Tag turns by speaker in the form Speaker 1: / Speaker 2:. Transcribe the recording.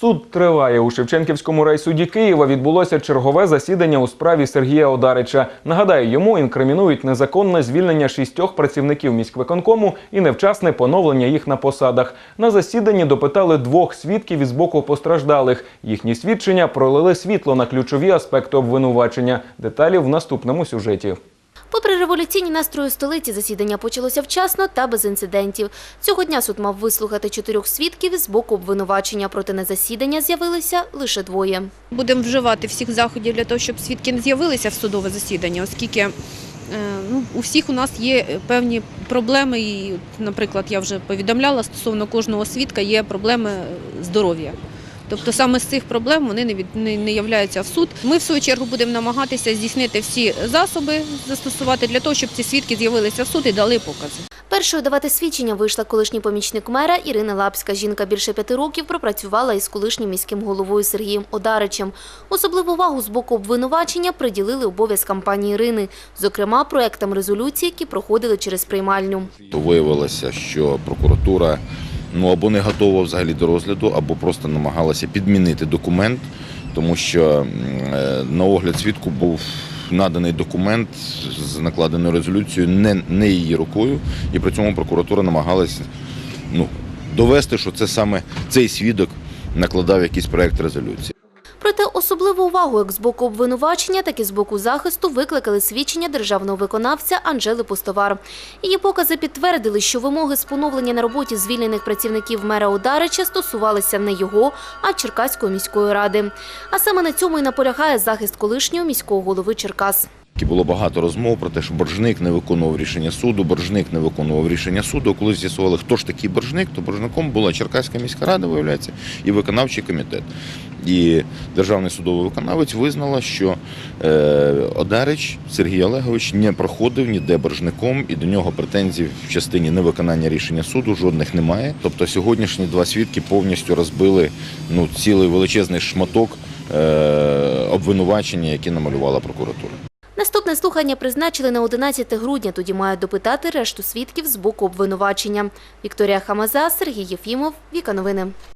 Speaker 1: Суд триває у Шевченківському райсуді Києва. Відбулося чергове засідання у справі Сергія Одарича. Нагадаю, йому інкримінують незаконне звільнення шістьох працівників міськвиконкому і невчасне поновлення їх на посадах. На засіданні допитали двох свідків із боку постраждалих. Їхні свідчення пролили світло на ключові аспекти обвинувачення. Деталі в наступному сюжеті.
Speaker 2: Попри революційні настрої столиці, засідання почалося вчасно та без інцидентів. Цього дня суд мав вислухати чотирьох свідків з боку обвинувачення, проте на засідання з'явилися лише двоє.
Speaker 3: Будемо вживати всіх заходів для того, щоб свідки не з'явилися в судове засідання, оскільки е, ну, у всіх у нас є певні проблеми. І, наприклад, я вже повідомляла стосовно кожного свідка є проблеми здоров'я. Тобто саме з цих проблем вони не, від, не, не являються в суд. Ми в свою чергу будемо намагатися здійснити всі засоби застосувати для того, щоб ці свідки з'явилися в суд і дали покази.
Speaker 2: Першою давати свідчення вийшла колишній помічник мера Ірина Лапська. Жінка більше п'яти років пропрацювала із колишнім міським головою Сергієм Одаричем. Особливу увагу з боку обвинувачення приділили обов'язкам пані Ірини, зокрема проектам резолюції, які проходили через приймальню.
Speaker 4: То виявилося, що прокуратура ну або не готова взагалі до розгляду, або просто намагалася підмінити документ, тому що е, на огляд свідку був наданий документ з накладеною резолюцією не, не її рукою, і при цьому прокуратура намагалася ну, довести, що це саме цей свідок накладав якийсь проект резолюції.
Speaker 2: Проте особливу увагу як з боку обвинувачення, так і з боку захисту викликали свідчення державного виконавця Анжели Пустовар. Її покази підтвердили, що вимоги з поновлення на роботі звільнених працівників мера Ударича стосувалися не його, а Черкаської міської ради. А саме на цьому і наполягає захист колишнього міського голови Черкас.
Speaker 4: Було багато розмов про те, що боржник не виконував рішення суду, боржник не виконував рішення суду. Коли з'ясували, хто ж такий боржник, то боржником була Черкаська міська рада, виявляється, і виконавчий комітет. І державний судовий виконавець визнала, що е, Одарич Сергій Олегович не проходив ніде боржником, і до нього претензій в частині невиконання рішення суду жодних немає. Тобто сьогоднішні два свідки повністю розбили ну, цілий величезний шматок е, обвинувачення, які намалювала прокуратура.
Speaker 2: Наступне слухання призначили на 11 грудня. Тоді мають допитати решту свідків з боку обвинувачення. Вікторія Хамаза, Сергій Єфімов, Віка Новини.